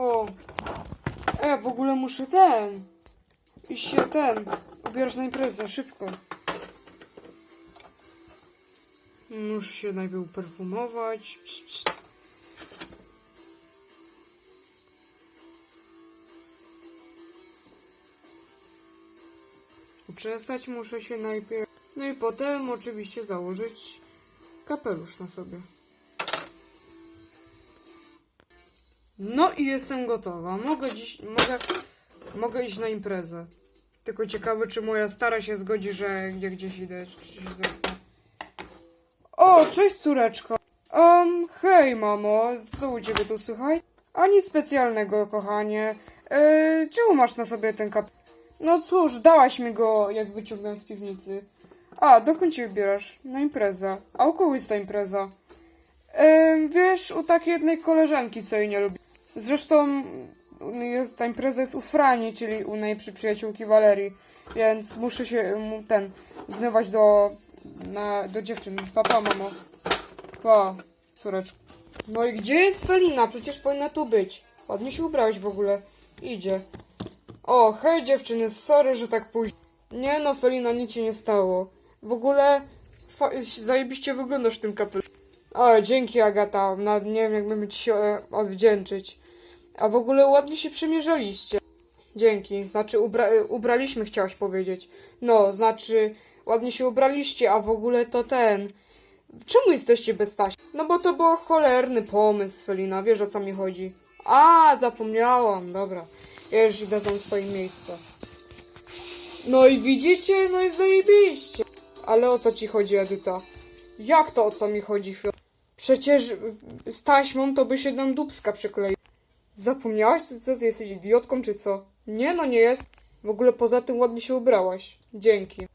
O. E, w ogóle muszę ten. Iść się ten. Ubierać na imprezę, szybko. Muszę się najpierw perfumować. Uczesać muszę się najpierw. No i potem oczywiście założyć kapelusz na sobie. No i jestem gotowa. Mogę dziś, mogę, mogę iść na imprezę. Tylko ciekawe, czy moja stara się zgodzi, że ja gdzieś idę. Się. O, cześć córeczko. Um, hej mamo, co u ciebie tu słychać? A nic specjalnego, kochanie. E, czemu masz na sobie ten kap... No cóż, dałaś mi go, jak wyciągnąłem z piwnicy. A, dokąd cię wybierasz? Na imprezę. A u kogo jest ta impreza? Em, wiesz, u takiej jednej koleżanki, co jej nie lubi. Zresztą jest, ta impreza jest u Frani, czyli u najlepszej przyjaciółki Walerii, więc muszę się mu ten zmywać do, na, do dziewczyn. Papa, mamo. Pa, córeczko. No i gdzie jest Felina? Przecież powinna tu być. Ładnie się ubrałeś w ogóle. Idzie. O, hej dziewczyny, sorry, że tak późno. Nie no, Felina, nic ci nie stało. W ogóle zajebiście wyglądasz w tym kapeluszu. O, dzięki Agata. Na, nie wiem, jakbym ci się e, odwdzięczyć. A w ogóle ładnie się przymierzaliście. Dzięki. Znaczy, ubra ubraliśmy, chciałaś powiedzieć. No, znaczy, ładnie się ubraliście, a w ogóle to ten. Czemu jesteście bez taśmy? No bo to był cholerny pomysł, Felina. Wiesz o co mi chodzi. A, zapomniałam. Dobra. Ja już idę znam swoje miejsce. No i widzicie? No i zajebiście. Ale o co ci chodzi, Edyta? Jak to o co mi chodzi, Fio? Przecież z taśmą to by się nam dubska przykleił. Zapomniałaś, co, ty jesteś idiotką, czy co? Nie, no nie jest. W ogóle poza tym ładnie się ubrałaś. Dzięki.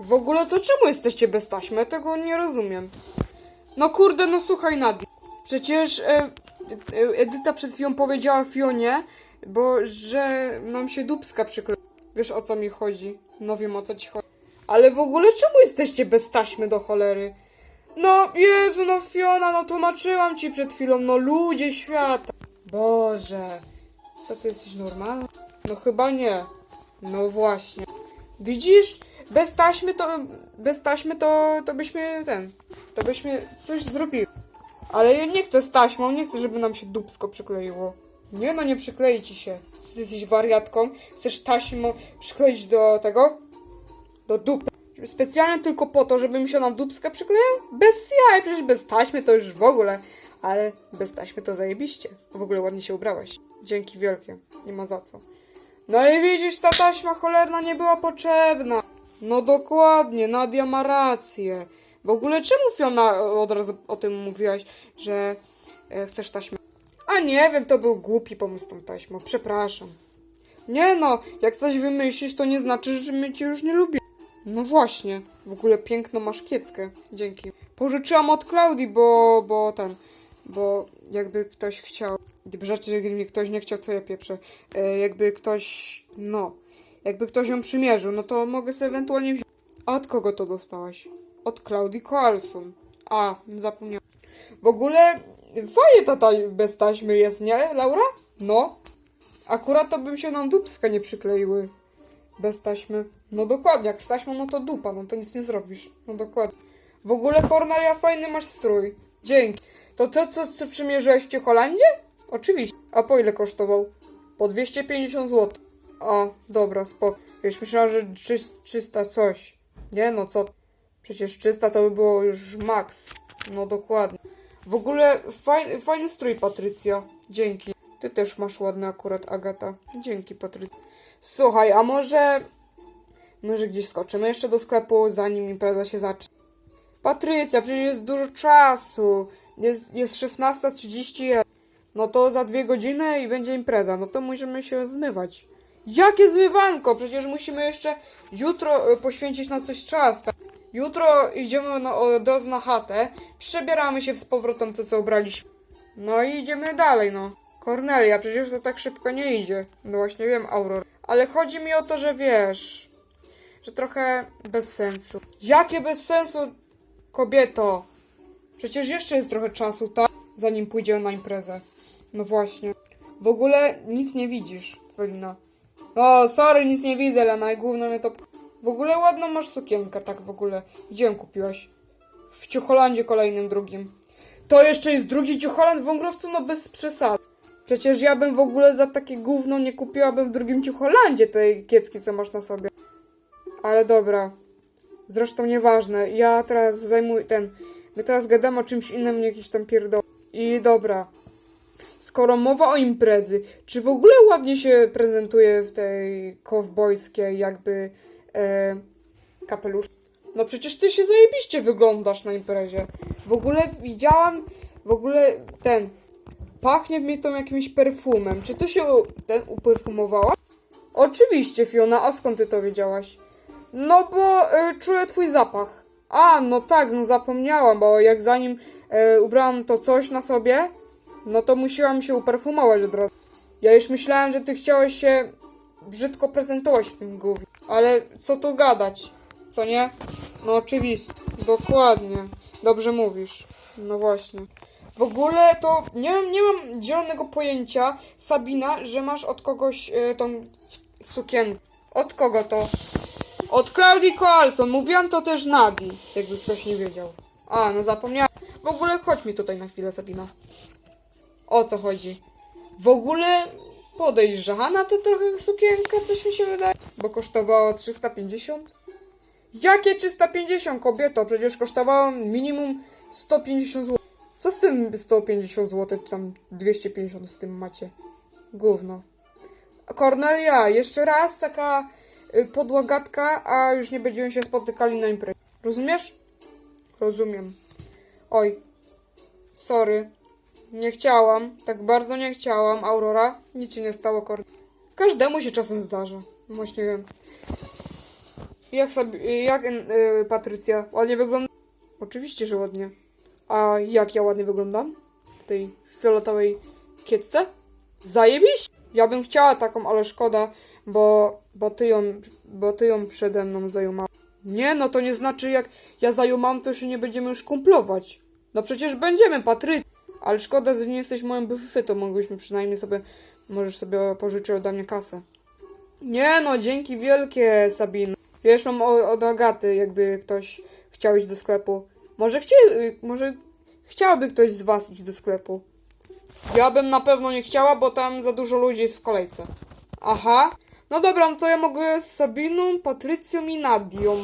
W ogóle to czemu jesteście bez taśmy? Tego nie rozumiem. No kurde, no słuchaj Nadia. Przecież e, e, Edyta przed chwilą powiedziała Fionie, bo że nam się dubska przykleiła. Wiesz o co mi chodzi? No wiem o co ci chodzi. Ale w ogóle czemu jesteście bez taśmy do cholery? No Jezu, no Fiona, no tłumaczyłam ci przed chwilą, no ludzie świata. Boże, co ty jesteś normalna? No chyba nie. No właśnie. Widzisz, bez taśmy to, bez taśmy to, to byśmy ten, to byśmy coś zrobili. Ale ja nie chcę z taśmą, nie chcę, żeby nam się dubsko przykleiło. Nie no, nie przyklei ci się. Ty jesteś wariatką, chcesz taśmą przykleić do tego? Do dupy. Specjalnie tylko po to, żeby mi się nam dubska przykleił? Bez jaj, przecież bez taśmy to już w ogóle. Ale bez taśmy to zajebiście. W ogóle ładnie się ubrałaś. Dzięki wielkie. Nie ma za co. No i widzisz, ta taśma cholerna nie była potrzebna. No dokładnie, Nadia ma rację. W ogóle czemu Fiona od razu o tym mówiłaś, że e, chcesz taśmę? A nie wiem, to był głupi pomysł tą taśmą. Przepraszam. Nie no, jak coś wymyślisz, to nie znaczy, że my cię już nie lubimy. No właśnie, w ogóle piękną masz kieckę. Dzięki. Pożyczyłam od Klaudii, bo, bo ten, bo jakby ktoś chciał, gdyby rzeczy, gdyby ktoś nie chciał, co ja pieprzę, e, jakby ktoś, no, jakby ktoś ją przymierzył, no to mogę sobie ewentualnie wziąć. A od kogo to dostałaś? Od Klaudii Carlson. A, zapomniałam. W ogóle fajnie tata bez taśmy jest, nie, Laura? No. Akurat to bym się nam dupska nie przykleiły. Bez taśmy. No dokładnie, jak z taśmą, no to dupa, no to nic nie zrobisz. No dokładnie. W ogóle, Kornelia, fajny masz strój. Dzięki. To to, co, co przymierzyłeś w Czecholandzie? Oczywiście. A po ile kosztował? Po 250 zł. A, dobra, spoko. Już myślałam, że 300 coś. Nie no, co? Przecież 300 to by było już max. No dokładnie. W ogóle fajny, fajny strój, Patrycja. Dzięki. Ty też masz ładny akurat, Agata. Dzięki, Patrycja. Słuchaj, a może... Może gdzieś skoczymy jeszcze do sklepu, zanim impreza się zacznie. Patrycja, przecież jest dużo czasu. Jest, jest 16.31. No to za dwie godziny i będzie impreza. No to musimy się zmywać. Jakie zmywanko? Przecież musimy jeszcze jutro e, poświęcić na coś czas. Tak? Jutro idziemy na, od razu na chatę, przebieramy się z powrotem, co co ubraliśmy. No i idziemy dalej, no. Kornelia, przecież to tak szybko nie idzie. No właśnie wiem, Aurora. Ale chodzi mi o to, że wiesz, że trochę bez sensu. Jakie bez sensu, kobieto? Przecież jeszcze jest trochę czasu, tak? Zanim pójdziemy na imprezę. No właśnie. W ogóle nic nie widzisz, Felina. O, sorry, nic nie widzę, Lena, i mnie to... W ogóle ładną masz sukienkę, tak w ogóle. Gdzie ją kupiłaś? W Ciucholandzie kolejnym drugim. To jeszcze jest drugi Ciucholand w Wągrowcu? No bez przesad. Przecież ja bym w ogóle za takie gówno nie kupiłabym w drugim Ciucholandzie tej kiecki, co masz na sobie. Ale dobra. Zresztą nieważne. Ja teraz zajmuję ten... My teraz gadamy o czymś innym, jakiś tam pierdol. I dobra. Skoro mowa o imprezy, czy w ogóle ładnie się prezentuje w tej kowbojskiej jakby e, kapelusz? No przecież ty się zajebiście wyglądasz na imprezie. W ogóle widziałam, w ogóle ten, pachnie mi tą jakimś perfumem. Czy ty się ten uperfumowała? Oczywiście, Fiona, a skąd ty to wiedziałaś? No bo y, czuję twój zapach. A, no tak, no zapomniałam, bo jak zanim y, ubrałam to coś na sobie, no to musiałam się uperfumować od razu. Ja już myślałem, że ty chciałeś się brzydko prezentować w tym gównie. Ale co tu gadać? Co nie? No oczywiście. Dokładnie. Dobrze mówisz. No właśnie. W ogóle to nie, nie mam zielonego pojęcia, Sabina, że masz od kogoś y, tą sukienkę. Od kogo to? Od Claudii Coalson. Mówiłam to też Nadi, jakby ktoś nie wiedział. A, no zapomniałam. W ogóle chodź mi tutaj na chwilę, Sabina. O co chodzi? W ogóle podejrzana to trochę sukienka, coś mi się wydaje. Bo kosztowało 350? Jakie 350, kobieto? Przecież kosztowało minimum 150 zł. Co z tym 150 zł, tam 250 z tym macie? Gówno. Kornelia, jeszcze raz taka y, podła gadka, a już nie będziemy się spotykali na imprezie. Rozumiesz? Rozumiem. Oj, sorry. Nie chciałam, tak bardzo nie chciałam, Aurora. Nic się nie stało, Korn. Każdemu się czasem zdarza. Właśnie wiem. Jak sobie, jak y, Patrycja? Ładnie wygląda? Oczywiście, że ładnie. A jak ja ładnie wyglądam? W tej fioletowej kietce? Zajebiście! Ja bym chciała taką, ale szkoda, bo, bo, ty ją, bo ty ją przede mną zajumał. Nie, no to nie znaczy jak ja zajumam, to się nie będziemy już kumplować. No przecież będziemy, Patry. Ale szkoda, że nie jesteś moją byfy, to mogłyśmy przynajmniej sobie, możesz sobie pożyczyć ode mnie kasę. Nie no, dzięki wielkie, Sabina. Wiesz, mam o- od Agaty, jakby ktoś chciał iść do sklepu. Może, chcie, y, może chciałaby ktoś z was iść do sklepu. Ja bym na pewno nie chciała, bo tam za dużo ludzi jest w kolejce. Aha. No dobra, no to ja mogę z Sabiną, Patrycją i Nadią.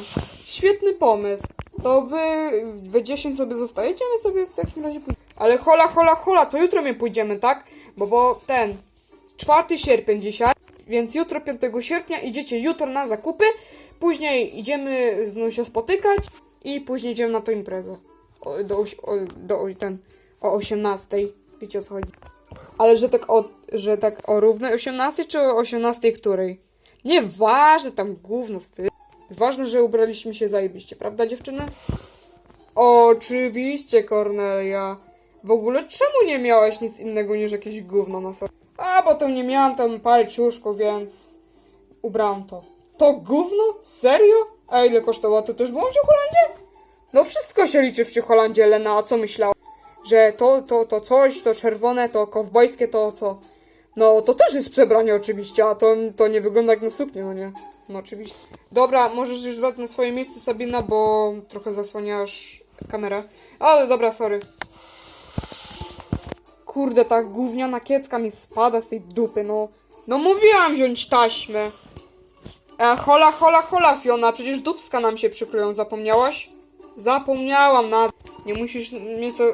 Świetny pomysł. To wy, wy 10 sobie zostajecie, my sobie w takim razie pójdziemy. Ale hola, hola, hola, to jutro my pójdziemy, tak? Bo, bo ten, 4 sierpień dzisiaj, więc jutro 5 sierpnia idziecie jutro na zakupy, później idziemy znów się spotykać i później idziemy na tą imprezę. O, do, o, do, ten, o 18. Wiecie o co chodzi. Ale że tak o, że tak o równej 18 czy o 18 której? Nieważne, tam gówno z tym. Ważne, że ubraliśmy się zajebiście, prawda dziewczyny? Oczywiście, Kornelia. W ogóle czemu nie miałaś nic innego niż jakieś gówno na sobie? A, bo to nie miałam tam parę ciuszków, więc ubrałam to. To gówno? Serio? A ile kosztowało? To też było w Ciucholandzie? No wszystko się liczy w Ciucholandzie, Lena, a co myślała? Że to, to, to coś, to czerwone, to kowbojskie, to co? No, to też jest przebranie oczywiście, a to, to nie wygląda jak na suknię, no nie? No oczywiście. Dobra, możesz już wracać na swoje miejsce, Sabina, bo trochę zasłaniasz kamerę. Ale dobra, sorry. Kurde, ta gówniana kiecka mi spada z tej dupy, no. No mówiłam wziąć taśmę. E, hola, hola, hola, Fiona, przecież dupska nam się przykleją, zapomniałaś? Zapomniałam, na... Nie musisz mnie co,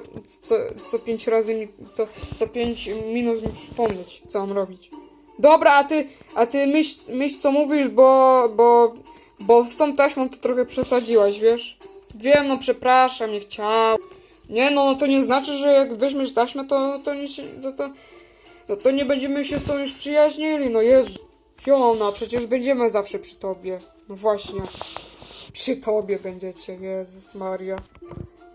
co, co pięć razy, mi, co, co pięć minut mi przypomnieć, co mam robić. Dobra, a ty, a ty myśl, myśl co mówisz, bo, bo, bo z tą taśmą to trochę przesadziłaś, wiesz? Wiem, no przepraszam, nie chciałam. Nie, no, no to nie znaczy, że jak weźmiesz taśmę, to, to, nie to, to, to, to nie będziemy się z tą już przyjaźnili, no Jezu. Fiona, przecież będziemy zawsze przy tobie. No właśnie. Przy tobie będziecie, Jezus Maria.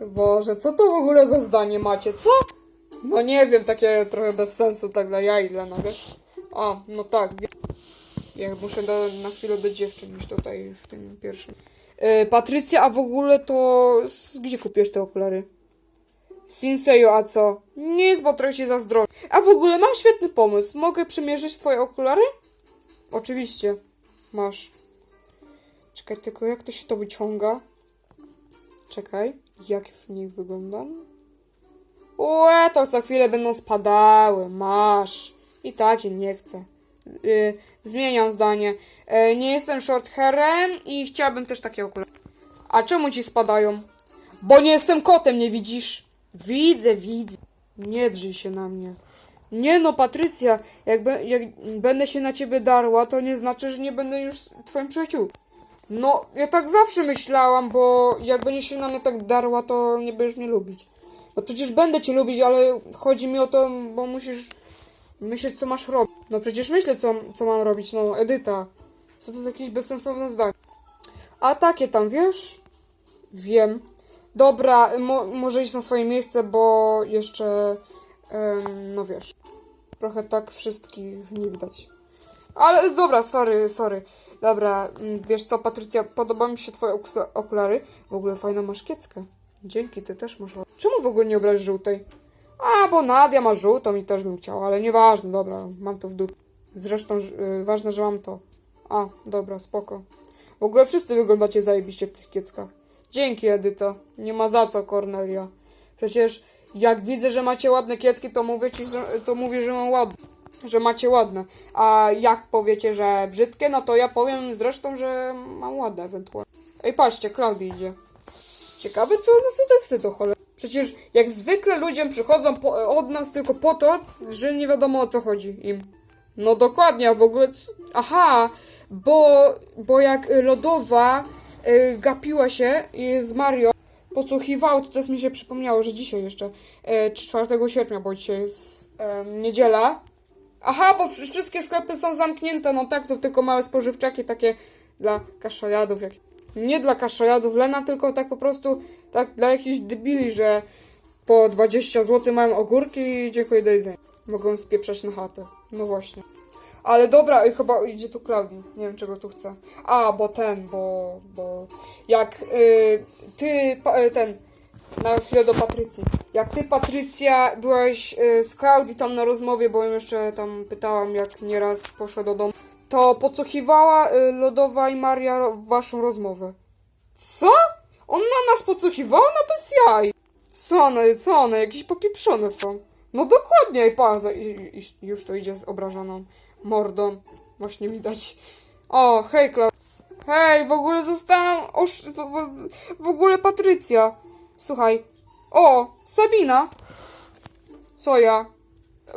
Boże, co to w ogóle za zdanie macie, co? No nie wiem, takie trochę bez sensu, tak dla ja i dla nagle. A, no tak. Ja muszę do, na chwilę do dziewczyn niż tutaj w tym pierwszym. E, Patrycja, a w ogóle to gdzie kupiłeś te okulary? Sinseju, a co? Nic, bo trochę ci zazdroszczę. A w ogóle mam świetny pomysł. Mogę przymierzyć twoje okulary? Oczywiście. Masz. Czekaj, tylko jak to się to wyciąga? Czekaj, jak w nich wyglądam? Łe, to co chwilę będą spadały. Masz. I tak je nie chcę. Yy, zmieniam zdanie. Yy, nie jestem short hairem i chciałabym też takie okulary. A czemu ci spadają? Bo nie jestem kotem, nie widzisz? Widzę, widzę. Nie drzyj się na mnie. Nie no, Patrycja, jak, be, jak będę się na ciebie darła, to nie znaczy, że nie będę już twoim przyjaciół. No, ja tak zawsze myślałam, bo jak będziesz się na mnie tak darła, to nie będziesz mnie lubić. No przecież będę cię lubić, ale chodzi mi o to, bo musisz myśleć, co masz robić. No przecież myślę, co, co mam robić, no, Edyta. Co to jest jakieś bezsensowne zdanie. A takie tam, wiesz? Wiem. Dobra, mo może iść na swoje miejsce, bo jeszcze, no wiesz, trochę tak wszystkich nie widać. Ale dobra, sorry, sorry. Dobra, mm, wiesz co, Patrycja, podoba mi się twoje oku- okulary. W ogóle fajną masz kieckę. Dzięki, ty też masz. Czemu w ogóle nie obrać żółtej? A, bo Nadia ma żółtą i też bym chciała, ale nieważne, dobra, mam to w dupie. Zresztą ż- y, ważne, że mam to. A, dobra, spoko. W ogóle wszyscy wyglądacie zajebiście w tych kieckach. Dzięki, Edyto. Nie ma za co, Cornelia. Przecież jak widzę, że macie ładne kiecki, to mówię ci, że, to mówię, że mam ładne. Że macie ładne. A jak powiecie, że brzydkie, no to ja powiem zresztą, że mam ładne ewentualnie. Ej, patrzcie, Klaudia idzie. Ciekawe, co ona tutaj chce do cholery. Przecież jak zwykle ludzie przychodzą po, od nas tylko po to, że nie wiadomo o co chodzi im. No dokładnie, a w ogóle... Aha, bo, bo jak y, lodowa y, gapiła się z Mario podsłuchiwało, to teraz mi się przypomniało, że dzisiaj jeszcze, y, 4 sierpnia, bo dzisiaj jest niedziela. Aha, bo wsz- wszystkie sklepy są zamknięte, no tak, to tylko małe spożywczaki takie dla kaszojadów. Jak... Nie dla kaszojadów Lena, tylko tak po prostu tak dla jakichś debili, że po 20 zł mają ogórki i dziękuję do jedzenia. Mogą spieprzać na chatę. No właśnie. Ale dobra, y, chyba idzie tu Klaudii. Nie wiem, czego tu chce. A, bo ten, bo... bo jak y, ty, pa, y, ten... Na chwilę do Patrycji. Jak ty, Patrycja, byłaś y, z Klaudii tam na rozmowie, bo ją jeszcze tam pytałam, jak nieraz poszła do domu, to podsłuchiwała y, Lodowa i Maria waszą rozmowę. Co? On na nas podsłuchiwała? No bez jaj. Co one, co one, jakieś popieprzone są. No dokładnie, i pa, za- i, i, już to idzie z obrażoną mordą. Właśnie widać. O, hej, Klau. Hej, w ogóle zostałam osz... w, w, w ogóle Patrycja. Słuchaj. O, Sabina. Co ja?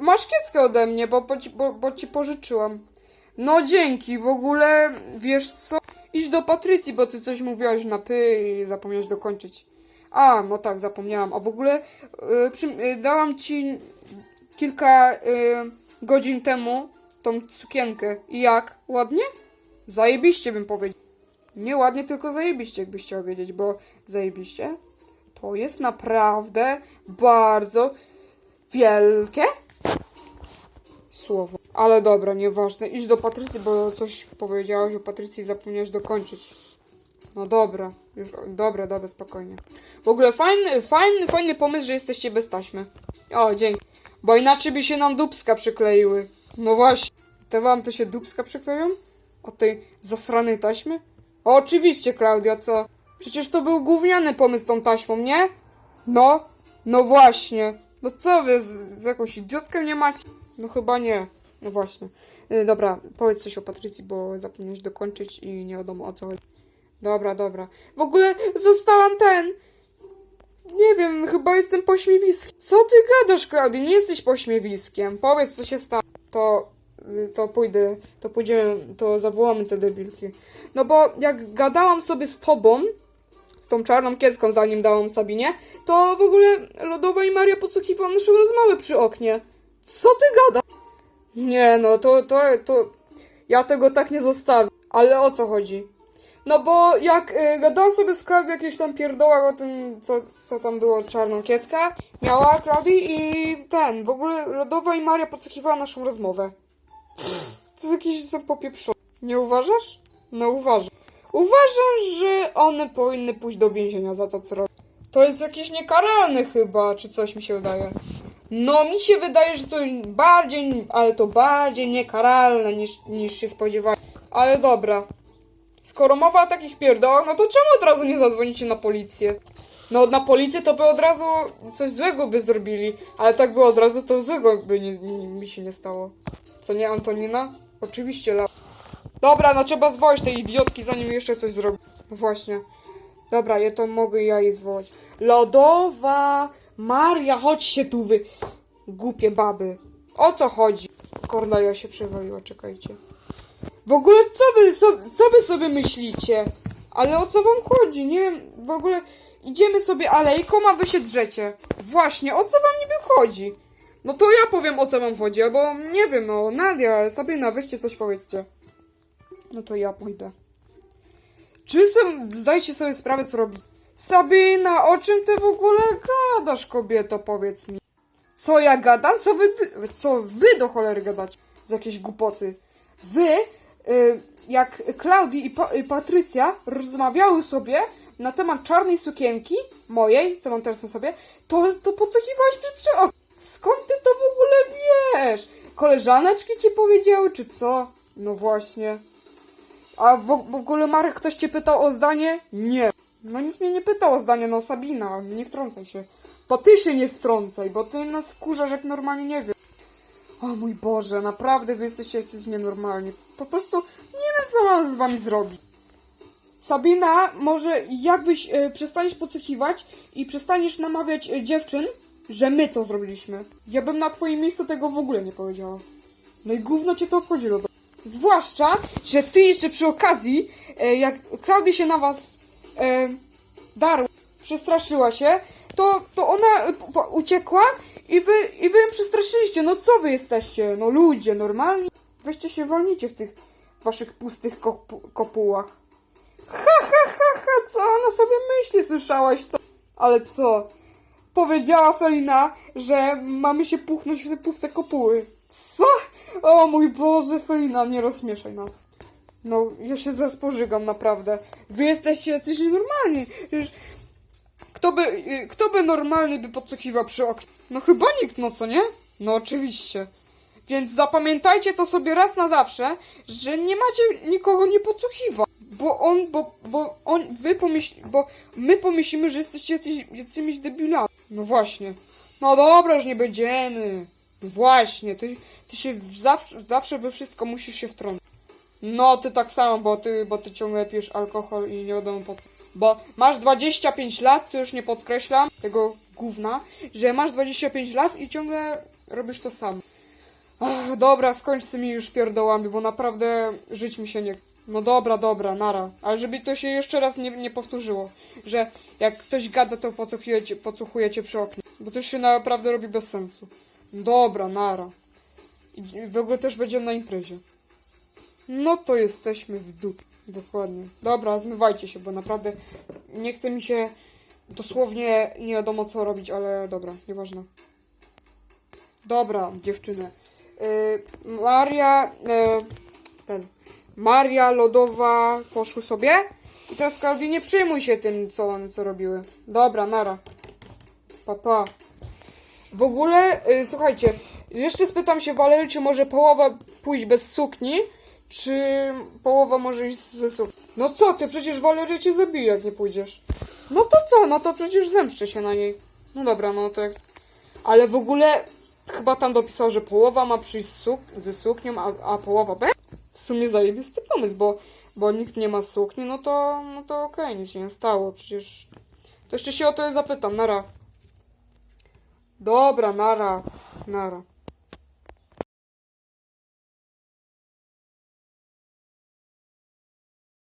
Masz kieckę ode mnie, bo, bo, ci, bo, bo ci pożyczyłam. No dzięki, w ogóle, wiesz co? Idź do Patrycji, bo ty coś mówiłaś na py i zapomniałeś dokończyć. A, no tak, zapomniałam. A w ogóle y, przy, y, dałam ci kilka y, godzin temu tą sukienkę. I jak? Ładnie? Zajebiście bym powiedział. Nie ładnie, tylko zajebiście, jakbyś chciał wiedzieć, bo zajebiście to jest naprawdę bardzo wielkie słowo. Ale dobra, nieważne. Idź do Patrycji, bo coś powiedziałaś o Patrycji i zapomniałeś dokończyć. No dobra, już, dobra, dobra, spokojnie. W ogóle fajny, fajny, fajny pomysł, że jesteście bez taśmy. O, dzięki. Bo inaczej by się nam dubska przykleiły. No właśnie. Te wam to się dubska przykleją? Od tej zasranej taśmy? O, oczywiście, Klaudia, co? Przecież to był gówniany pomysł tą taśmą, nie? No, no właśnie. No co wy, z, z jakąś idiotkę nie macie? No chyba nie. No właśnie. Y, dobra, powiedz coś o Patrycji, bo zapomniałeś dokończyć i nie wiadomo o co chodzi. Dobra, dobra. W ogóle zostałam ten. Nie wiem, chyba jestem pośmiewiskiem. Co ty gadasz, Klaudia? Nie jesteś pośmiewiskiem. Powiedz, co się stało. To, to pójdę, to pójdziemy, to zawołamy te debilki. No bo jak gadałam sobie z tobą, tą czarną kiecką, zanim dałam Sabinie, to w ogóle Lodowa i Maria podsłuchiwała naszą rozmowę przy oknie. Co ty gadasz? Nie no, to, to, to... Ja tego tak nie zostawię. Ale o co chodzi? No bo jak y, gadałam sobie z Klaudią jakieś tam pierdołach o tym, co, co tam było czarną kiecka, miała Klaudii i ten, w ogóle Lodowa i Maria podsłuchiwała naszą rozmowę. To jest jakiś są popieprzone. Nie uważasz? No uważam. Uważam, że one powinny pójść do więzienia za to, co robią. To jest jakieś niekaralne chyba, czy coś mi się wydaje. No, mi się wydaje, że to bardziej, ale to bardziej niekaralne niż, niż się spodziewałem. Ale dobra. Skoro mowa o takich pierdołach, no to czemu od razu nie zadzwonicie na policję? No, na policję to by od razu coś złego by zrobili, ale tak by od razu to złego by nie, nie, mi się nie stało. Co nie, Antonina? Oczywiście, la... Dobra, no trzeba zwołać tej idiotki, zanim jeszcze coś zrobi. No właśnie. Dobra, ja to mogę ja jej zwołać. Lodowa! Maria, chodźcie tu wy... Głupie baby. O co chodzi? Kornelia się przewaliła, czekajcie. W ogóle co wy, so, co wy sobie myślicie? Ale o co wam chodzi? Nie wiem, w ogóle idziemy sobie alejką, a wy się drzecie. Właśnie, o co wam niby chodzi? No to ja powiem o co wam chodzi, albo nie wiem, no Nadia, Sabina, weźcie coś powiedzcie. No to ja pójdę. Czy sam zdajcie sobie sprawę, co robi? Sabina, o czym ty w ogóle gadasz, kobieto, powiedz mi. Co ja gadam? Co wy, co wy do cholery gadacie? Z jakieś głupoty. Wy, y, jak Klaudii i, pa, i Patrycja rozmawiały sobie na temat czarnej sukienki, mojej, co mam teraz na sobie, to, to podsłuchiwałaś mnie przy Skąd ty to w ogóle wiesz? Koleżaneczki ci powiedziały, czy co? No właśnie. A w, w ogóle Marek, ktoś cię pytał o zdanie? Nie. No nikt mnie nie pytał o zdanie, no Sabina, nie wtrącaj się. To ty się nie wtrącaj, bo ty nas wkurzasz jak normalnie nie wiem. O mój Boże, naprawdę wy jesteście jakieś nienormalni. Po prostu nie wiem, co mam z wami zrobić. Sabina, może jakbyś e, przestaniesz podsłuchiwać i przestaniesz namawiać e, dziewczyn, że my to zrobiliśmy. Ja bym na twoim miejscu tego w ogóle nie powiedziała. No i gówno cię to obchodzi, Lodo. Zwłaszcza, że ty jeszcze przy okazji, e, jak Klaudia się na was e, darła, przestraszyła się, to, to ona e, uciekła i wy, i wy ją przestraszyliście. No co wy jesteście? No ludzie, normalni? Weźcie się wolnicie w tych waszych pustych kopu, kopułach. Ha, ha, ha, ha, co ona sobie myśli? Słyszałaś to? Ale co? Powiedziała Felina, że mamy się puchnąć w te puste kopuły. Co? O mój Boże, Felina, nie rozśmieszaj nas. No, ja się zaspożygam, naprawdę. Wy jesteście jacyś nienormalni. Przecież kto by, y, kto by normalny by podsłuchiwał przy oknie? No chyba nikt, no co nie? No oczywiście. Więc zapamiętajcie to sobie raz na zawsze, że nie macie nikogo nie podsłuchiwać. Bo on, bo, bo on, wy pomyśl, bo my pomyślimy, że jesteście jacyś, jakimiś debilami. No właśnie. No dobra, już nie będziemy. Właśnie, ty, ty się zawsze, zawsze we wszystko musisz się wtrącić. No, ty tak samo, bo ty, bo ty ciągle pijesz alkohol i nie wiadomo po co. Bo masz 25 lat, to już nie podkreślam tego gówna, że masz 25 lat i ciągle robisz to samo. Ach, dobra, skończ z tymi już pierdołami, bo naprawdę żyć mi się nie... No dobra, dobra, nara. Ale żeby to się jeszcze raz nie, nie powtórzyło, że jak ktoś gada, to podsłuchujecie, podsłuchujecie przy oknie. Bo to się naprawdę robi bez sensu. Dobra, nara. I w ogóle też będziemy na imprezie. No to jesteśmy w dupie. Dokładnie. Dobra, zmywajcie się, bo naprawdę nie chce mi się dosłownie nie wiadomo co robić, ale dobra, nieważne. Dobra, dziewczyny. Yy, Maria, yy, ten, Maria, Lodowa poszły sobie. I teraz Klaudii nie przyjmuj się tym, co one co robiły. Dobra, nara. Papa. Pa. W ogóle, yy, słuchajcie, jeszcze spytam się Walery, czy może połowa pójść bez sukni, czy połowa może iść ze sukni. No co ty, przecież Waleria cię zabije, jak nie pójdziesz. No to co, no to przecież zemszczę się na niej. No dobra, no to jak... Ale w ogóle chyba tam dopisał, że połowa ma przyjść suk ze suknią, a, a połowa B? W sumie zajebisty pomysł, bo, bo nikt nie ma sukni, no to, no to okej, nic się nie stało, przecież... To jeszcze się o to zapytam, nara. Dobra, nara, nara.